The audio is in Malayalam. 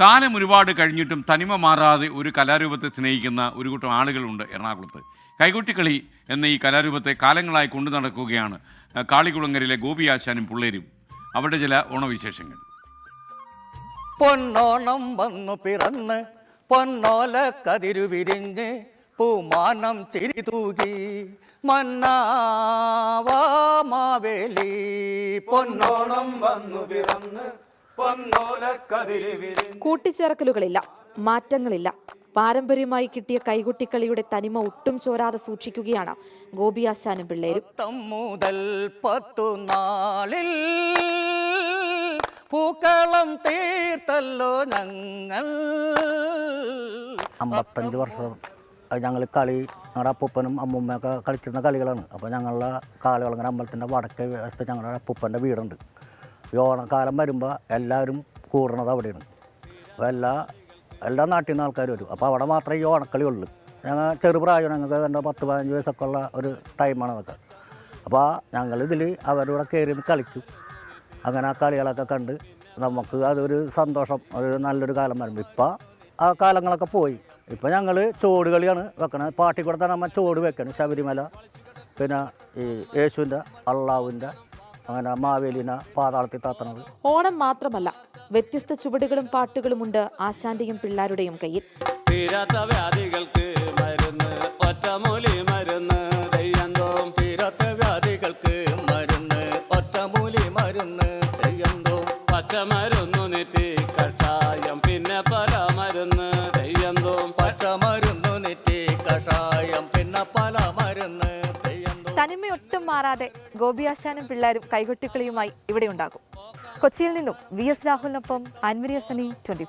കാലം ഒരുപാട് കഴിഞ്ഞിട്ടും തനിമ മാറാതെ ഒരു കലാരൂപത്തെ സ്നേഹിക്കുന്ന ഒരു കൂട്ടം ആളുകളുണ്ട് എറണാകുളത്ത്. കൈകൊട്ടിക്കളി എന്ന ഈ കലാരൂപത്തെ കാലങ്ങളായി കൊണ്ടു നടക്കുകയാണ് കാളികുളങ്ങരയിലെ ഗോപി ആശാനും പിള്ളേരും. അവരുടെ ചില ഓണവിശേഷങ്ങൾ. പൊന്നോണം വന്നു പിറന്ന് പൊന്നോല കതിരു വിരിഞ്ഞ് പൂമാനം ചിരി തൂകി. മന്നാവാമാവേലി പൊന്നോണം വന്നു പിറന്ന് കൂട്ടിച്ചേർക്കലുകളില്ല മാറ്റങ്ങളില്ല. പാരമ്പര്യമായി കിട്ടിയ കൈകൊട്ടിക്കളിയുടെ തനിമ ഒട്ടും ചോരാതെ സൂക്ഷിക്കുകയാണ് ഗോപിയാശാനും പിള്ളേരും. മുതൽ പത്തു നാളിൽ പൂക്കളം തീർത്തല്ലോ ഞങ്ങൾ. അമ്പത്തഞ്ച് വർഷം ഞങ്ങൾ കളി ഞങ്ങളുടെ അപ്പൂപ്പനും അമ്മൂമ്മയൊക്കെ കളിച്ചിരുന്ന കളികളാണ്. അപ്പോൾ ഞങ്ങളുടെ കാളുകളങ്ങനെ അമ്പലത്തിന്റെ വടക്കേ വശത്ത് ഞങ്ങളുടെ അപ്പൂപ്പന്റെ വീടുണ്ട്. ഈ ഓണക്കാലം വരുമ്പോൾ എല്ലാവരും കൂടണത് അവിടെയാണ്. അപ്പോൾ എല്ലാ എല്ലാ നാട്ടിൽ നിന്ന് ആൾക്കാർ വരും. അപ്പോൾ അവിടെ മാത്രമേ ഈ ഓണക്കളി ഉള്ളൂ. ഞങ്ങൾ ചെറുപ്രായം ഞങ്ങൾക്ക് കണ്ട പത്ത് പതിനഞ്ച് വയസ്സൊക്കെ ഉള്ള ഒരു ടൈമാണ് അതൊക്കെ. അപ്പോൾ ഞങ്ങളിതിൽ അവരുടെ കയറി കളിക്കും. അങ്ങനെ ആ കളികളൊക്കെ കണ്ട് നമുക്ക് അതൊരു സന്തോഷം ഒരു നല്ലൊരു കാലം വരുമ്പോൾ ഇപ്പോൾ ആ കാലങ്ങളൊക്കെ പോയി. ഇപ്പോൾ ഞങ്ങൾ ചോട് കളിയാണ് വെക്കണത്. പാട്ടിക്കൂടെ തന്നെ നമ്മൾ ചോട് വെക്കണം. ശബരിമല പിന്നെ ഈ യേശുവിന്റെ അള്ളാവിന്റെ അങ്ങനെ മാവേലിനെ പാതാളത്തിൽ താത്തണത്. ഓണം മാത്രമല്ല വ്യത്യസ്ത ചുവടുകളും പാട്ടുകളുമുണ്ട് ആശാന്റെയും പിള്ളാരുടെയും കയ്യിൽ. തീരാത്ത വ്യാധികൾക്ക് മരുന്ന് ഒറ്റമൂലി മരുന്ന് തെയ്യന്തോം. തീരാത്ത വ്യാധികൾക്ക് മരുന്ന് ഒറ്റമൂലി മരുന്ന് തെയ്യന്തോ. പച്ചമരുന്നു നിത്തി കഷായം പിന്നെ പല തനിമയൊട്ടും മാറാതെ ഗോപിയാശാനും പിള്ളേരും കൈകൊട്ടിക്കളിയുമായി ഇവിടെ ഉണ്ടാകും കൊച്ചിയിൽ നിന്നും വി എസ് രാഹുലിനൊപ്പം അൻവരിയ സനി ട്വന്റി